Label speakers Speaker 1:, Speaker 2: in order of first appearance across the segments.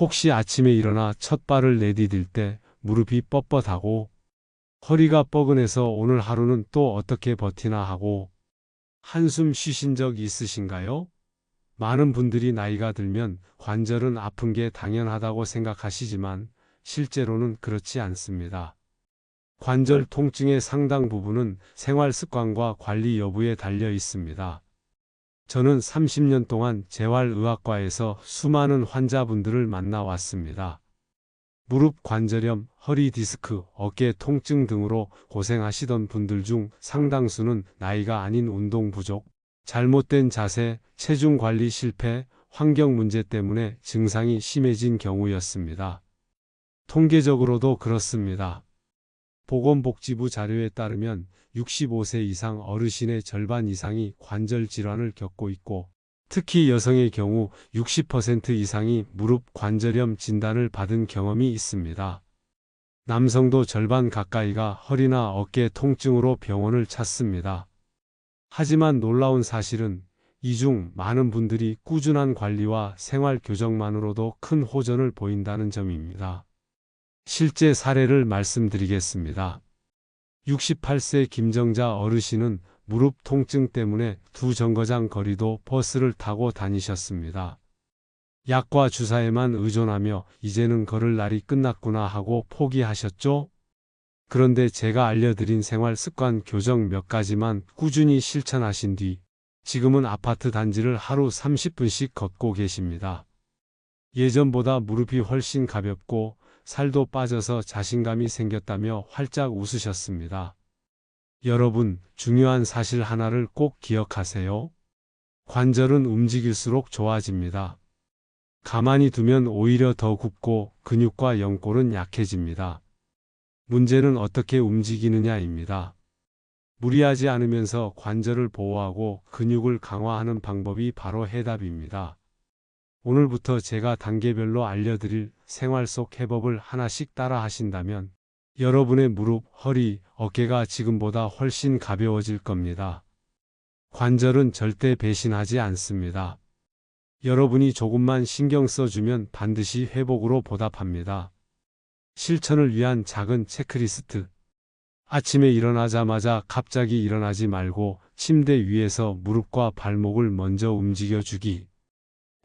Speaker 1: 혹시 아침에 일어나 첫 발을 내디딜 때 무릎이 뻣뻣하고 허리가 뻐근해서 오늘 하루는 또 어떻게 버티나 하고 한숨 쉬신 적 있으신가요? 많은 분들이 나이가 들면 관절은 아픈 게 당연하다고 생각하시지만 실제로는 그렇지 않습니다. 관절 통증의 상당 부분은 생활 습관과 관리 여부에 달려 있습니다. 저는 30년 동안 재활의학과에서 수많은 환자분들을 만나왔습니다. 무릎 관절염, 허리 디스크, 어깨 통증 등으로 고생하시던 분들 중 상당수는 나이가 아닌 운동 부족, 잘못된 자세, 체중 관리 실패, 환경 문제 때문에 증상이 심해진 경우였습니다. 통계적으로도 그렇습니다. 보건복지부 자료에 따르면 65세 이상 어르신의 절반 이상이 관절 질환을 겪고 있고 특히 여성의 경우 60% 이상이 무릎 관절염 진단을 받은 경험이 있습니다. 남성도 절반 가까이가 허리나 어깨 통증으로 병원을 찾습니다. 하지만 놀라운 사실은 이 중 많은 분들이 꾸준한 관리와 생활 교정만으로도 큰 호전을 보인다는 점입니다. 실제 사례를 말씀드리겠습니다. 68세 김정자 어르신은 무릎 통증 때문에 두 정거장 거리도 버스를 타고 다니셨습니다. 약과 주사에만 의존하며 이제는 걸을 날이 끝났구나 하고 포기하셨죠? 그런데 제가 알려드린 생활 습관 교정 몇 가지만 꾸준히 실천하신 뒤 지금은 아파트 단지를 하루 30분씩 걷고 계십니다. 예전보다 무릎이 훨씬 가볍고 살도 빠져서 자신감이 생겼다며 활짝 웃으셨습니다. 여러분, 중요한 사실 하나를 꼭 기억하세요. 관절은 움직일수록 좋아집니다. 가만히 두면 오히려 더 굽고 근육과 연골은 약해집니다. 문제는 어떻게 움직이느냐입니다. 무리하지 않으면서 관절을 보호하고 근육을 강화하는 방법이 바로 해답입니다. 오늘부터 제가 단계별로 알려드릴 생활 속 해법을 하나씩 따라 하신다면 여러분의 무릎, 허리, 어깨가 지금보다 훨씬 가벼워질 겁니다. 관절은 절대 배신하지 않습니다. 여러분이 조금만 신경 써주면 반드시 회복으로 보답합니다. 실천을 위한 작은 체크리스트. 아침에 일어나자마자 갑자기 일어나지 말고 침대 위에서 무릎과 발목을 먼저 움직여주기.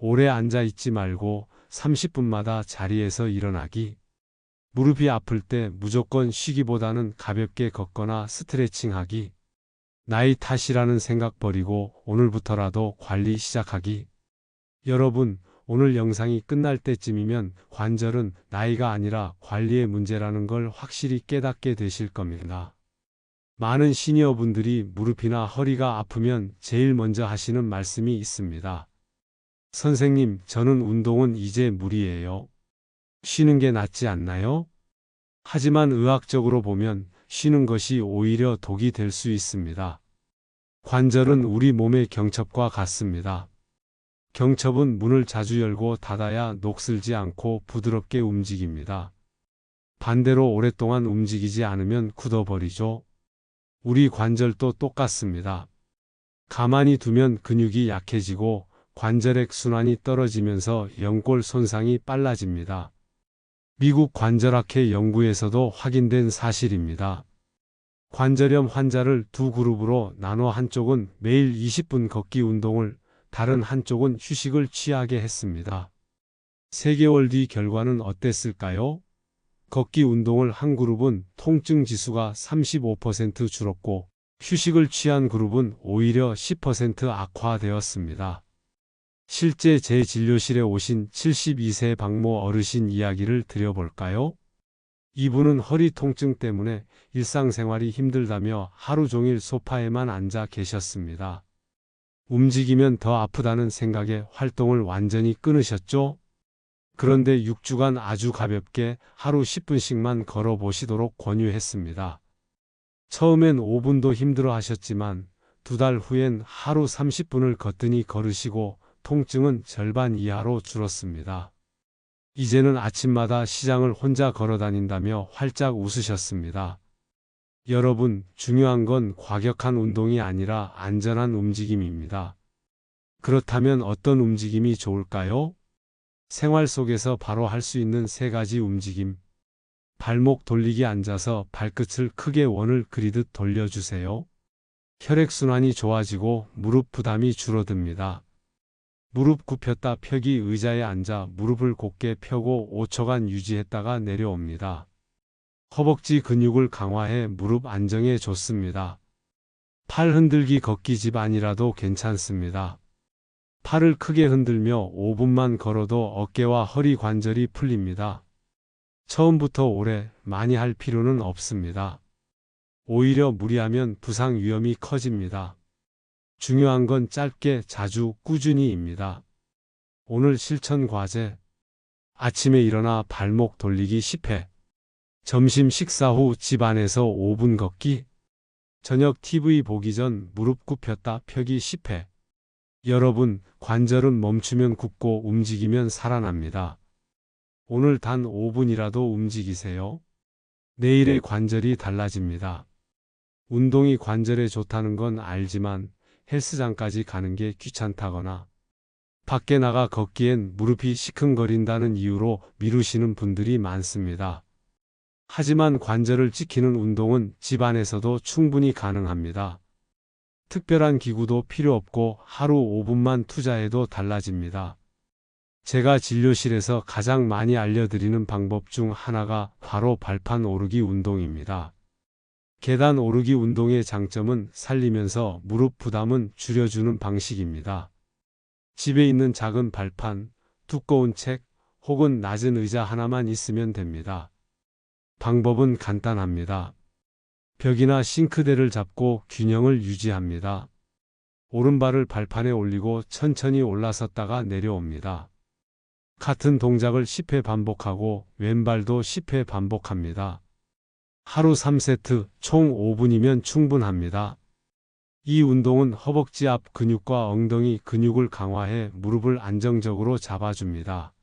Speaker 1: 오래 앉아 있지 말고 30분마다 자리에서 일어나기. 무릎이 아플 때 무조건 쉬기보다는 가볍게 걷거나 스트레칭하기. 나이 탓이라는 생각 버리고 오늘부터라도 관리 시작하기. 여러분, 오늘 영상이 끝날 때쯤이면 관절은 나이가 아니라 관리의 문제라는 걸 확실히 깨닫게 되실 겁니다. 많은 시니어분들이 무릎이나 허리가 아프면 제일 먼저 하시는 말씀이 있습니다. 선생님, 저는 운동은 이제 무리예요. 쉬는 게 낫지 않나요? 하지만 의학적으로 보면 쉬는 것이 오히려 독이 될 수 있습니다. 관절은 우리 몸의 경첩과 같습니다. 경첩은 문을 자주 열고 닫아야 녹슬지 않고 부드럽게 움직입니다. 반대로 오랫동안 움직이지 않으면 굳어버리죠. 우리 관절도 똑같습니다. 가만히 두면 근육이 약해지고 관절액 순환이 떨어지면서 연골 손상이 빨라집니다. 미국 관절학회 연구에서도 확인된 사실입니다. 관절염 환자를 두 그룹으로 나눠 한쪽은 매일 20분 걷기 운동을 다른 한쪽은 휴식을 취하게 했습니다. 3개월 뒤 결과는 어땠을까요? 걷기 운동을 한 그룹은 통증 지수가 35% 줄었고 휴식을 취한 그룹은 오히려 10% 악화되었습니다. 실제 제 진료실에 오신 72세 박모 어르신 이야기를 드려볼까요? 이분은 허리 통증 때문에 일상생활이 힘들다며 하루 종일 소파에만 앉아 계셨습니다. 움직이면 더 아프다는 생각에 활동을 완전히 끊으셨죠? 그런데 6주간 아주 가볍게 하루 10분씩만 걸어 보시도록 권유했습니다. 처음엔 5분도 힘들어 하셨지만 두 달 후엔 하루 30분을 거뜬히 걸으시고 통증은 절반 이하로 줄었습니다. 이제는 아침마다 시장을 혼자 걸어 다닌다며 활짝 웃으셨습니다. 여러분, 중요한 건 과격한 운동이 아니라 안전한 움직임입니다. 그렇다면 어떤 움직임이 좋을까요? 생활 속에서 바로 할 수 있는 세 가지 움직임. 발목 돌리기 앉아서 발끝을 크게 원을 그리듯 돌려주세요. 혈액순환이 좋아지고 무릎 부담이 줄어듭니다. 무릎 굽혔다 펴기 의자에 앉아 무릎을 곧게 펴고 5초간 유지했다가 내려옵니다. 허벅지 근육을 강화해 무릎 안정에 좋습니다. 팔 흔들기 걷기 집안이라도 괜찮습니다. 팔을 크게 흔들며 5분만 걸어도 어깨와 허리 관절이 풀립니다. 처음부터 오래 많이 할 필요는 없습니다. 오히려 무리하면 부상 위험이 커집니다. 중요한 건 짧게 자주 꾸준히입니다. 오늘 실천 과제. 아침에 일어나 발목 돌리기 10회. 점심 식사 후 집안에서 5분 걷기. 저녁 TV 보기 전 무릎 굽혔다 펴기 10회. 여러분, 관절은 멈추면 굽고 움직이면 살아납니다. 오늘 단 5분이라도 움직이세요. 내일의 관절이 달라집니다. 운동이 관절에 좋다는 건 알지만 헬스장까지 가는 게 귀찮다거나 밖에 나가 걷기엔 무릎이 시큰거린다는 이유로 미루시는 분들이 많습니다. 하지만 관절을 지키는 운동은 집 안에서도 충분히 가능합니다. 특별한 기구도 필요 없고 하루 5분만 투자해도 달라집니다. 제가 진료실에서 가장 많이 알려드리는 방법 중 하나가 바로 발판 오르기 운동입니다. 계단 오르기 운동의 장점은 살리면서 무릎 부담은 줄여주는 방식입니다. 집에 있는 작은 발판, 두꺼운 책 혹은 낮은 의자 하나만 있으면 됩니다. 방법은 간단합니다. 벽이나 싱크대를 잡고 균형을 유지합니다. 오른발을 발판에 올리고 천천히 올라섰다가 내려옵니다. 같은 동작을 10회 반복하고 왼발도 10회 반복합니다. 하루 3세트 총 5분이면 충분합니다. 이 운동은 허벅지 앞 근육과 엉덩이 근육을 강화해 무릎을 안정적으로 잡아줍니다.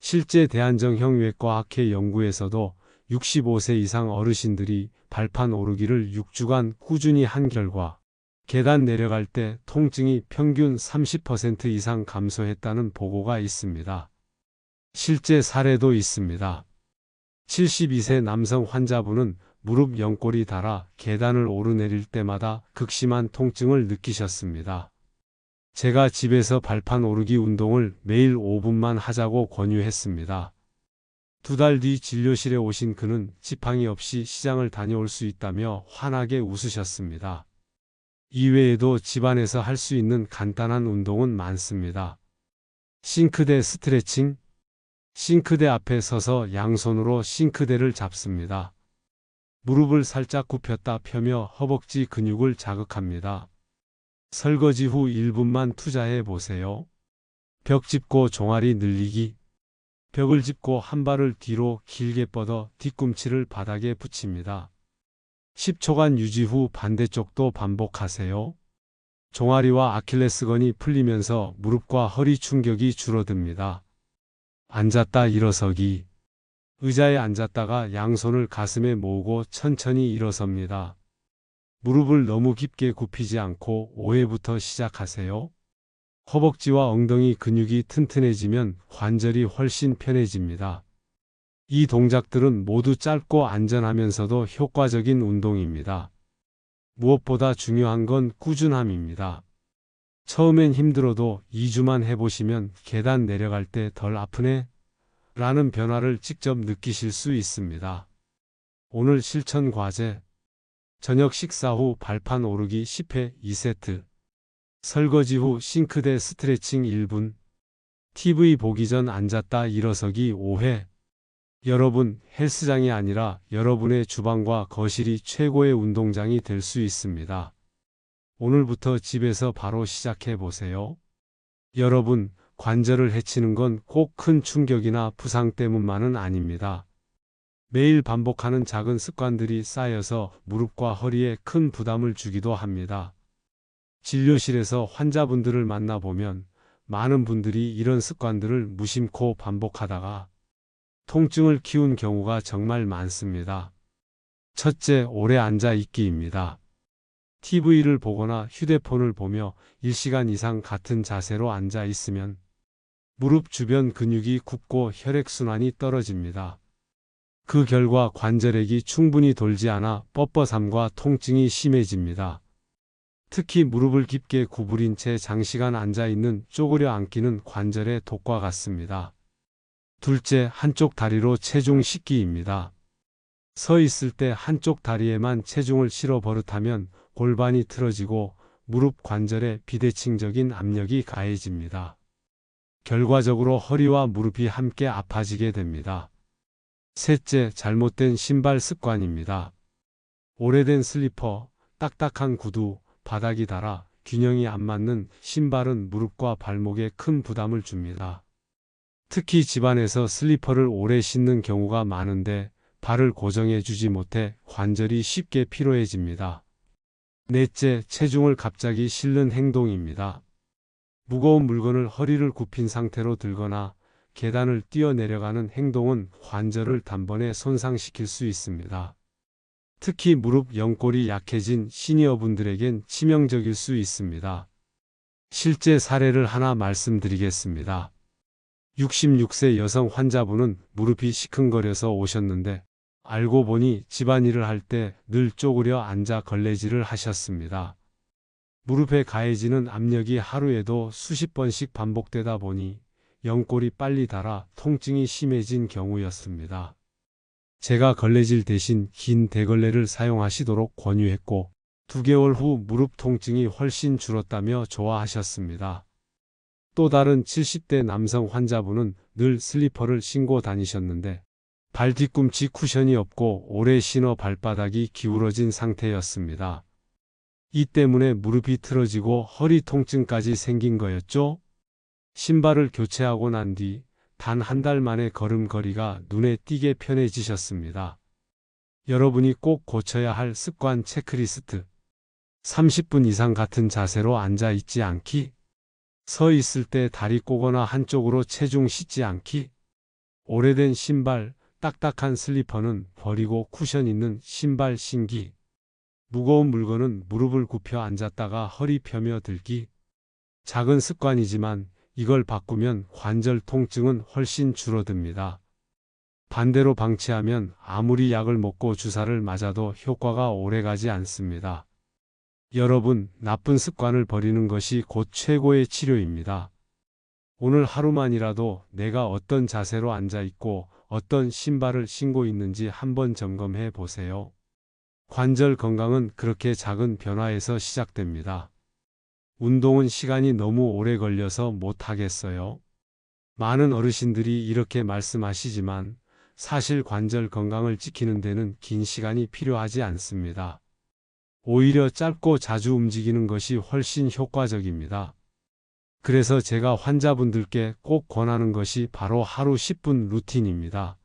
Speaker 1: 실제 대한정형외과 학회 연구에서도 65세 이상 어르신들이 발판 오르기를 6주간 꾸준히 한 결과 계단 내려갈 때 통증이 평균 30% 이상 감소했다는 보고가 있습니다. 실제 사례도 있습니다. 72세 남성 환자분은 무릎 연골이 닳아 계단을 오르내릴 때마다 극심한 통증을 느끼셨습니다. 제가 집에서 발판 오르기 운동을 매일 5분만 하자고 권유했습니다. 두 달 뒤 진료실에 오신 그는 지팡이 없이 시장을 다녀올 수 있다며 환하게 웃으셨습니다. 이외에도 집안에서 할 수 있는 간단한 운동은 많습니다. 싱크대 스트레칭, 싱크대 앞에 서서 양손으로 싱크대를 잡습니다. 무릎을 살짝 굽혔다 펴며 허벅지 근육을 자극합니다. 설거지 후 1분만 투자해 보세요. 벽 짚고 종아리 늘리기. 벽을 짚고 한 발을 뒤로 길게 뻗어 뒤꿈치를 바닥에 붙입니다. 10초간 유지 후 반대쪽도 반복하세요. 종아리와 아킬레스건이 풀리면서 무릎과 허리 충격이 줄어듭니다. 앉았다 일어서기. 의자에 앉았다가 양손을 가슴에 모으고 천천히 일어섭니다. 무릎을 너무 깊게 굽히지 않고 5회부터 시작하세요. 허벅지와 엉덩이 근육이 튼튼해지면 관절이 훨씬 편해집니다. 이 동작들은 모두 짧고 안전하면서도 효과적인 운동입니다. 무엇보다 중요한 건 꾸준함입니다. 처음엔 힘들어도 2주만 해보시면 계단 내려갈 때 덜 아프네? 라는 변화를 직접 느끼실 수 있습니다. 오늘 실천 과제. 저녁 식사 후 발판 오르기 10회 2세트. 설거지 후 싱크대 스트레칭 1분. TV 보기 전 앉았다 일어서기 5회. 여러분, 헬스장이 아니라 여러분의 주방과 거실이 최고의 운동장이 될 수 있습니다. 오늘부터 집에서 바로 시작해 보세요. 여러분, 관절을 해치는 건 꼭 큰 충격이나 부상 때문만은 아닙니다. 매일 반복하는 작은 습관들이 쌓여서 무릎과 허리에 큰 부담을 주기도 합니다. 진료실에서 환자분들을 만나보면 많은 분들이 이런 습관들을 무심코 반복하다가 통증을 키운 경우가 정말 많습니다. 첫째, 오래 앉아 있기입니다. TV를 보거나 휴대폰을 보며 1시간 이상 같은 자세로 앉아 있으면 무릎 주변 근육이 굽고 혈액순환이 떨어집니다. 그 결과 관절액이 충분히 돌지 않아 뻣뻣함과 통증이 심해집니다. 특히 무릎을 깊게 구부린 채 장시간 앉아 있는 쪼그려 앉기는 관절의 독과 같습니다. 둘째, 한쪽 다리로 체중 싣기입니다. 서 있을 때 한쪽 다리에만 체중을 실어 버릇하면 골반이 틀어지고 무릎 관절에 비대칭적인 압력이 가해집니다. 결과적으로 허리와 무릎이 함께 아파지게 됩니다. 셋째, 잘못된 신발 습관입니다. 오래된 슬리퍼, 딱딱한 구두, 바닥이 닳아 균형이 안 맞는 신발은 무릎과 발목에 큰 부담을 줍니다. 특히 집안에서 슬리퍼를 오래 신는 경우가 많은데 발을 고정해 주지 못해 관절이 쉽게 피로해집니다. 넷째, 체중을 갑자기 실는 행동입니다. 무거운 물건을 허리를 굽힌 상태로 들거나 계단을 뛰어내려가는 행동은 관절을 단번에 손상시킬 수 있습니다. 특히 무릎 연골이 약해진 시니어분들에겐 치명적일 수 있습니다. 실제 사례를 하나 말씀드리겠습니다. 66세 여성 환자분은 무릎이 시큰거려서 오셨는데 알고 보니 집안일을 할 때 늘 쪼그려 앉아 걸레질을 하셨습니다. 무릎에 가해지는 압력이 하루에도 수십 번씩 반복되다 보니 연골이 빨리 닳아 통증이 심해진 경우였습니다. 제가 걸레질 대신 긴 대걸레를 사용하시도록 권유했고 2개월 후 무릎 통증이 훨씬 줄었다며 좋아하셨습니다. 또 다른 70대 남성 환자분은 늘 슬리퍼를 신고 다니셨는데 발 뒤꿈치 쿠션이 없고 오래 신어 발바닥이 기울어진 상태였습니다. 이 때문에 무릎이 틀어지고 허리 통증까지 생긴 거였죠? 신발을 교체하고 난 뒤 단 한 달 만에 걸음걸이가 눈에 띄게 편해지셨습니다. 여러분이 꼭 고쳐야 할 습관 체크리스트. 30분 이상 같은 자세로 앉아 있지 않기. 서 있을 때 다리 꼬거나 한쪽으로 체중 싣지 않기. 오래된 신발, 딱딱한 슬리퍼는 버리고 쿠션 있는 신발 신기. 무거운 물건은 무릎을 굽혀 앉았다가 허리 펴며 들기. 작은 습관이지만 이걸 바꾸면 관절 통증은 훨씬 줄어듭니다. 반대로 방치하면 아무리 약을 먹고 주사를 맞아도 효과가 오래가지 않습니다. 여러분, 나쁜 습관을 버리는 것이 곧 최고의 치료입니다. 오늘 하루만이라도 내가 어떤 자세로 앉아 있고 어떤 신발을 신고 있는지 한번 점검해 보세요. 관절 건강은 그렇게 작은 변화에서 시작됩니다. 운동은 시간이 너무 오래 걸려서 못 하겠어요. 많은 어르신들이 이렇게 말씀하시지만 사실 관절 건강을 지키는 데는 긴 시간이 필요하지 않습니다. 오히려 짧고 자주 움직이는 것이 훨씬 효과적입니다. 그래서 제가 환자분들께 꼭 권하는 것이 바로 하루 10분 루틴입니다.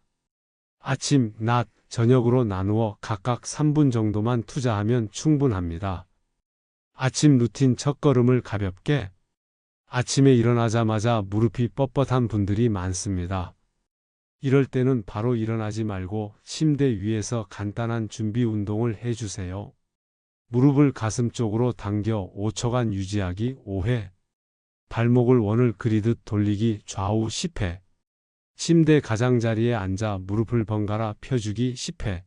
Speaker 1: 아침, 낮, 저녁으로 나누어 각각 3분 정도만 투자하면 충분합니다. 아침 루틴 첫걸음을 가볍게 아침에 일어나자마자 무릎이 뻣뻣한 분들이 많습니다. 이럴 때는 바로 일어나지 말고 침대 위에서 간단한 준비 운동을 해주세요. 무릎을 가슴 쪽으로 당겨 5초간 유지하기 5회. 발목을 원을 그리듯 돌리기 좌우 10회. 침대 가장자리에 앉아 무릎을 번갈아 펴주기 10회.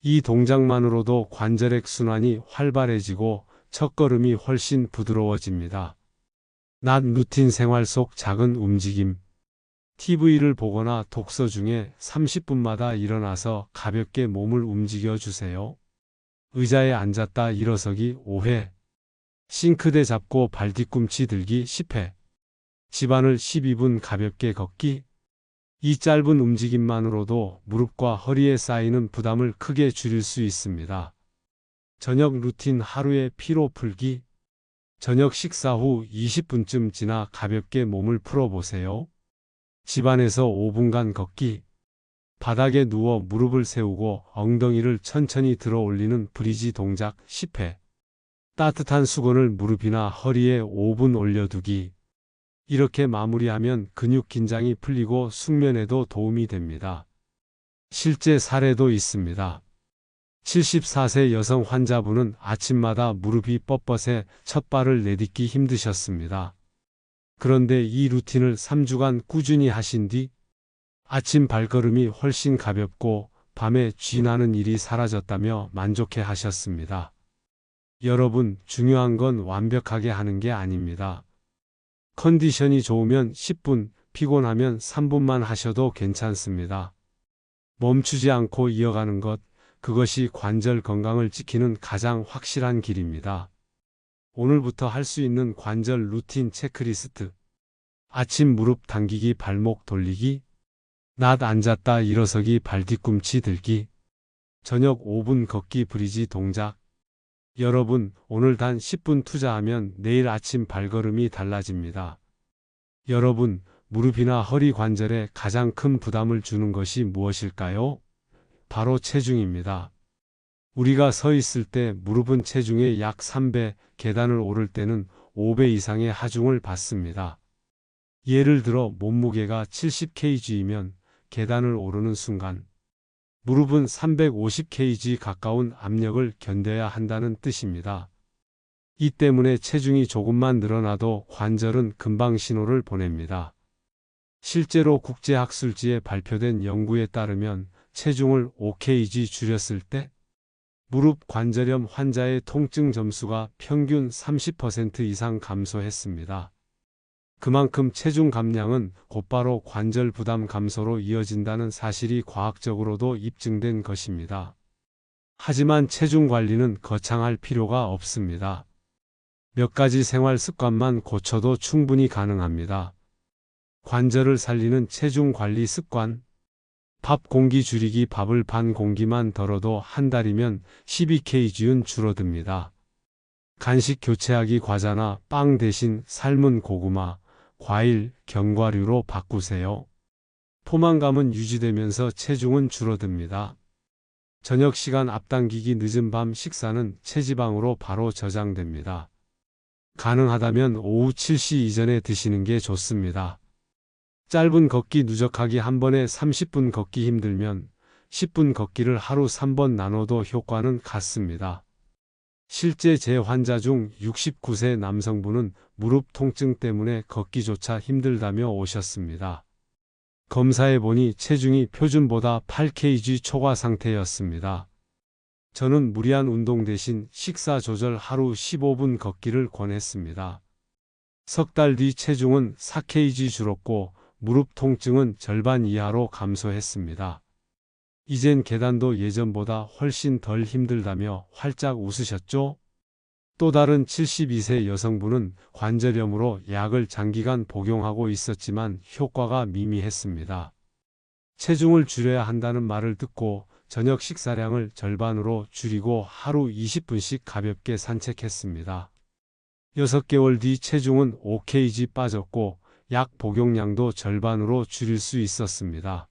Speaker 1: 이 동작만으로도 관절액 순환이 활발해지고 첫걸음이 훨씬 부드러워집니다. 낮 루틴 생활 속 작은 움직임. TV를 보거나 독서 중에 30분마다 일어나서 가볍게 몸을 움직여 주세요. 의자에 앉았다 일어서기 5회. 싱크대 잡고 발 뒤꿈치 들기 10회. 집안을 12분 가볍게 걷기. 이 짧은 움직임만으로도 무릎과 허리에 쌓이는 부담을 크게 줄일 수 있습니다. 저녁 루틴 하루의 피로 풀기. 저녁 식사 후 20분쯤 지나 가볍게 몸을 풀어보세요. 집안에서 5분간 걷기. 바닥에 누워 무릎을 세우고 엉덩이를 천천히 들어 올리는 브리지 동작 10회. 따뜻한 수건을 무릎이나 허리에 5분 올려두기. 이렇게 마무리하면 근육 긴장이 풀리고 숙면에도 도움이 됩니다. 실제 사례도 있습니다. 74세 여성 환자분은 아침마다 무릎이 뻣뻣해 첫 발을 내딛기 힘드셨습니다. 그런데 이 루틴을 3주간 꾸준히 하신 뒤 아침 발걸음이 훨씬 가볍고 밤에 쥐나는 일이 사라졌다며 만족해 하셨습니다. 여러분, 중요한 건 완벽하게 하는 게 아닙니다. 컨디션이 좋으면 10분, 피곤하면 3분만 하셔도 괜찮습니다. 멈추지 않고 이어가는 것, 그것이 관절 건강을 지키는 가장 확실한 길입니다. 오늘부터 할 수 있는 관절 루틴 체크리스트. 아침 무릎 당기기 발목 돌리기. 낮 앉았다 일어서기 발 뒤꿈치 들기. 저녁 5분 걷기 브리지 동작. 여러분, 오늘 단 10분 투자하면 내일 아침 발걸음이 달라집니다. 여러분, 무릎이나 허리 관절에 가장 큰 부담을 주는 것이 무엇일까요? 바로 체중입니다. 우리가 서 있을 때 무릎은 체중의 약 3배, 계단을 오를 때는 5배 이상의 하중을 받습니다. 예를 들어 몸무게가 70kg이면 계단을 오르는 순간 무릎은 350kg 가까운 압력을 견뎌야 한다는 뜻입니다. 이 때문에 체중이 조금만 늘어나도 관절은 금방 신호를 보냅니다. 실제로 국제학술지에 발표된 연구에 따르면 체중을 5kg 줄였을 때 무릎 관절염 환자의 통증 점수가 평균 30% 이상 감소했습니다. 그만큼 체중 감량은 곧바로 관절 부담 감소로 이어진다는 사실이 과학적으로도 입증된 것입니다. 하지만 체중 관리는 거창할 필요가 없습니다. 몇 가지 생활 습관만 고쳐도 충분히 가능합니다. 관절을 살리는 체중 관리 습관. 밥 공기 줄이기 밥을 반 공기만 덜어도 한 달이면 12kg는 줄어듭니다. 간식 교체하기 과자나 빵 대신 삶은 고구마, 과일, 견과류로 바꾸세요. 포만감은 유지되면서 체중은 줄어듭니다. 저녁 시간 앞당기기 늦은 밤 식사는 체지방으로 바로 저장됩니다. 가능하다면 오후 7시 이전에 드시는 게 좋습니다. 짧은 걷기 누적하기 한 번에 30분 걷기 힘들면 10분 걷기를 하루 3번 나눠도 효과는 같습니다. 실제 제 환자 중 69세 남성분은 무릎 통증 때문에 걷기조차 힘들다며 오셨습니다. 검사해 보니 체중이 표준보다 8kg 초과 상태였습니다. 저는 무리한 운동 대신 식사 조절 하루 15분 걷기를 권했습니다. 석 달 뒤 체중은 4kg 줄었고 무릎 통증은 절반 이하로 감소했습니다. 이젠 계단도 예전보다 훨씬 덜 힘들다며 활짝 웃으셨죠? 또 다른 72세 여성분은 관절염으로 약을 장기간 복용하고 있었지만 효과가 미미했습니다. 체중을 줄여야 한다는 말을 듣고 저녁 식사량을 절반으로 줄이고 하루 20분씩 가볍게 산책했습니다. 6개월 뒤 체중은 5kg 빠졌고 약 복용량도 절반으로 줄일 수 있었습니다.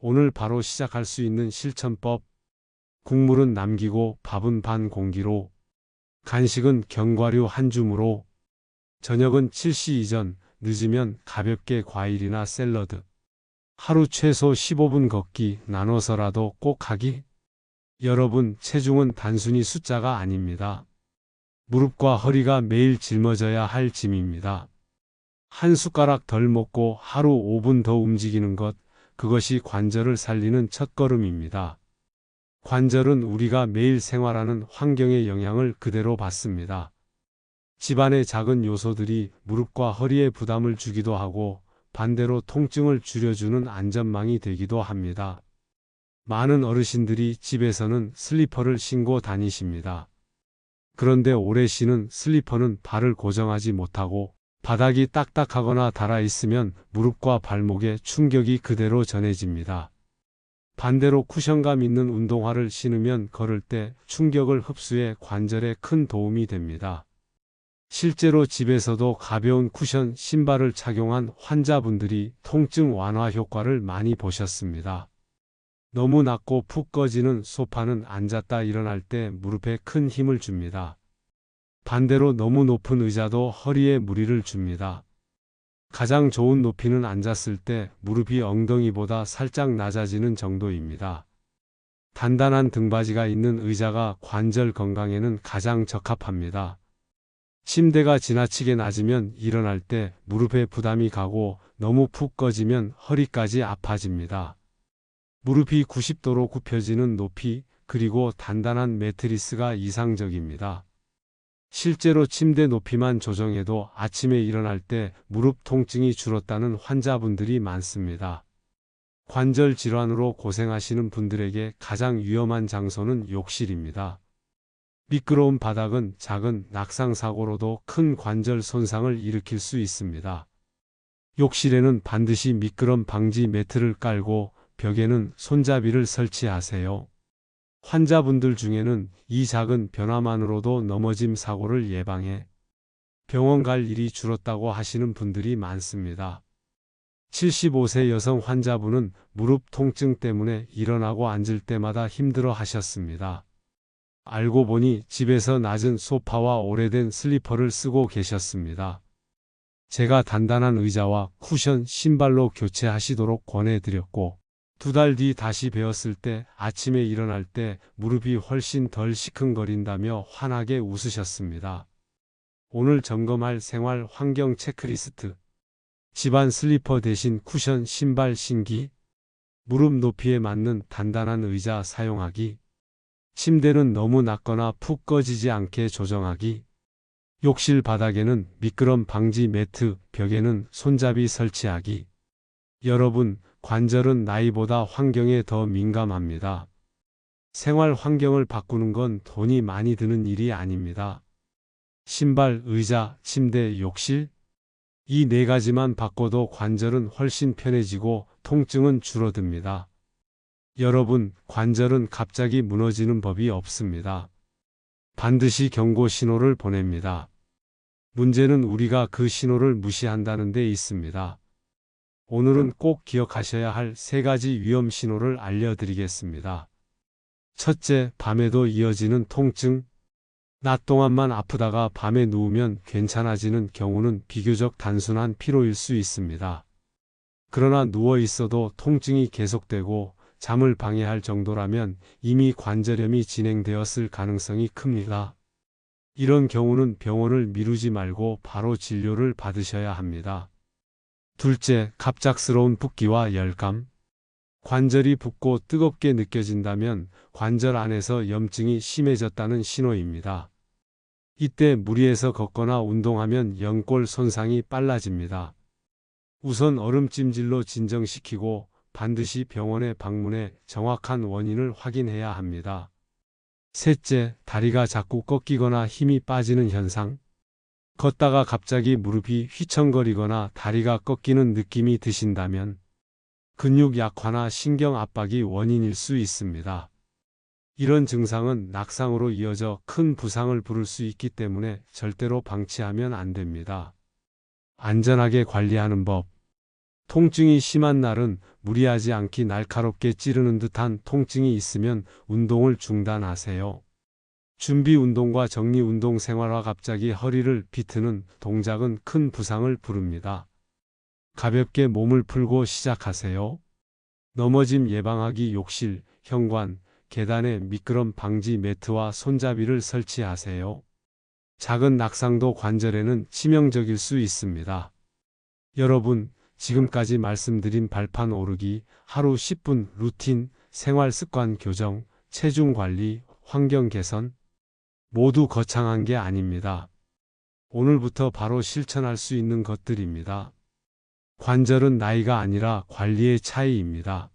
Speaker 1: 오늘 바로 시작할 수 있는 실천법. 국물은 남기고 밥은 반 공기로. 간식은 견과류 한 줌으로. 저녁은 7시 이전, 늦으면 가볍게 과일이나 샐러드. 하루 최소 15분 걷기 나눠서라도 꼭 하기. 여러분, 체중은 단순히 숫자가 아닙니다. 무릎과 허리가 매일 짊어져야 할 짐입니다. 한 숟가락 덜 먹고 하루 5분 더 움직이는 것, 그것이 관절을 살리는 첫걸음입니다. 관절은 우리가 매일 생활하는 환경의 영향을 그대로 받습니다. 집안의 작은 요소들이 무릎과 허리에 부담을 주기도 하고 반대로 통증을 줄여주는 안전망이 되기도 합니다. 많은 어르신들이 집에서는 슬리퍼를 신고 다니십니다. 그런데 오래 신은 슬리퍼는 발을 고정하지 못하고 바닥이 딱딱하거나 닳아 있으면 무릎과 발목에 충격이 그대로 전해집니다. 반대로 쿠션감 있는 운동화를 신으면 걸을 때 충격을 흡수해 관절에 큰 도움이 됩니다. 실제로 집에서도 가벼운 쿠션 신발을 착용한 환자분들이 통증 완화 효과를 많이 보셨습니다. 너무 낮고 푹 꺼지는 소파는 앉았다 일어날 때 무릎에 큰 힘을 줍니다. 반대로 너무 높은 의자도 허리에 무리를 줍니다. 가장 좋은 높이는 앉았을 때 무릎이 엉덩이보다 살짝 낮아지는 정도입니다. 단단한 등받이가 있는 의자가 관절 건강에는 가장 적합합니다. 침대가 지나치게 낮으면 일어날 때 무릎에 부담이 가고 너무 푹 꺼지면 허리까지 아파집니다. 무릎이 90도로 굽혀지는 높이 그리고 단단한 매트리스가 이상적입니다. 실제로 침대 높이만 조정해도 아침에 일어날 때 무릎 통증이 줄었다는 환자분들이 많습니다. 관절 질환으로 고생하시는 분들에게 가장 위험한 장소는 욕실입니다. 미끄러운 바닥은 작은 낙상 사고로도 큰 관절 손상을 일으킬 수 있습니다. 욕실에는 반드시 미끄럼 방지 매트를 깔고 벽에는 손잡이를 설치하세요. 환자분들 중에는 이 작은 변화만으로도 넘어짐 사고를 예방해 병원 갈 일이 줄었다고 하시는 분들이 많습니다. 75세 여성 환자분은 무릎 통증 때문에 일어나고 앉을 때마다 힘들어 하셨습니다. 알고 보니 집에서 낮은 소파와 오래된 슬리퍼를 쓰고 계셨습니다. 제가 단단한 의자와 쿠션 신발로 교체하시도록 권해드렸고, 두 달 뒤 다시 배웠을 때 아침에 일어날 때 무릎이 훨씬 덜 시큰거린다며 환하게 웃으셨습니다. 오늘 점검할 생활 환경 체크리스트. 집안 슬리퍼 대신 쿠션 신발 신기. 무릎 높이에 맞는 단단한 의자 사용하기. 침대는 너무 낮거나 푹 꺼지지 않게 조정하기. 욕실 바닥에는 미끄럼 방지 매트, 벽에는 손잡이 설치하기. 여러분, 관절은 나이보다 환경에 더 민감합니다. 생활 환경을 바꾸는 건 돈이 많이 드는 일이 아닙니다. 신발, 의자, 침대, 욕실? 이 네 가지만 바꿔도 관절은 훨씬 편해지고 통증은 줄어듭니다. 여러분, 관절은 갑자기 무너지는 법이 없습니다. 반드시 경고 신호를 보냅니다. 문제는 우리가 그 신호를 무시한다는 데 있습니다. 오늘은 꼭 기억하셔야 할 세 가지 위험 신호를 알려드리겠습니다. 첫째, 밤에도 이어지는 통증. 낮 동안만 아프다가 밤에 누우면 괜찮아지는 경우는 비교적 단순한 피로일 수 있습니다. 그러나 누워 있어도 통증이 계속되고 잠을 방해할 정도라면 이미 관절염이 진행되었을 가능성이 큽니다. 이런 경우는 병원을 미루지 말고 바로 진료를 받으셔야 합니다. 둘째, 갑작스러운 붓기와 열감. 관절이 붓고 뜨겁게 느껴진다면 관절 안에서 염증이 심해졌다는 신호입니다. 이때 무리해서 걷거나 운동하면 연골 손상이 빨라집니다. 우선 얼음찜질로 진정시키고 반드시 병원에 방문해 정확한 원인을 확인해야 합니다. 셋째, 다리가 자꾸 꺾이거나 힘이 빠지는 현상. 걷다가 갑자기 무릎이 휘청거리거나 다리가 꺾이는 느낌이 드신다면 근육 약화나 신경 압박이 원인일 수 있습니다. 이런 증상은 낙상으로 이어져 큰 부상을 부를 수 있기 때문에 절대로 방치하면 안 됩니다. 안전하게 관리하는 법. 통증이 심한 날은 무리하지 않기 날카롭게 찌르는 듯한 통증이 있으면 운동을 중단하세요. 준비 운동과 정리 운동 생활과 갑자기 허리를 비트는 동작은 큰 부상을 부릅니다. 가볍게 몸을 풀고 시작하세요. 넘어짐 예방하기 욕실, 현관, 계단에 미끄럼 방지 매트와 손잡이를 설치하세요. 작은 낙상도 관절에는 치명적일 수 있습니다. 여러분, 지금까지 말씀드린 발판 오르기, 하루 10분 루틴, 생활 습관 교정, 체중 관리, 환경 개선, 모두 거창한 게 아닙니다. 오늘부터 바로 실천할 수 있는 것들입니다. 관절은 나이가 아니라 관리의 차이입니다.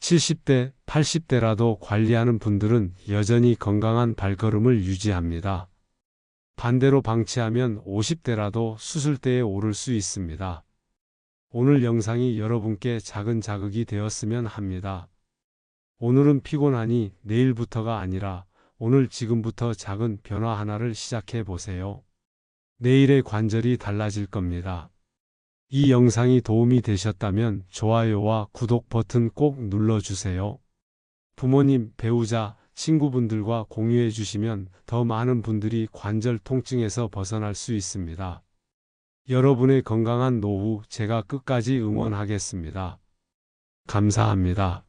Speaker 1: 70대, 80대라도 관리하는 분들은 여전히 건강한 발걸음을 유지합니다. 반대로 방치하면 50대라도 수술대에 오를 수 있습니다. 오늘 영상이 여러분께 작은 자극이 되었으면 합니다. 오늘은 피곤하니 내일부터가 아니라 오늘 지금부터 작은 변화 하나를 시작해 보세요. 내일의 관절이 달라질 겁니다. 이 영상이 도움이 되셨다면 좋아요와 구독 버튼 꼭 눌러주세요. 부모님, 배우자, 친구분들과 공유해 주시면 더 많은 분들이 관절 통증에서 벗어날 수 있습니다. 여러분의 건강한 노후 제가 끝까지 응원하겠습니다. 감사합니다.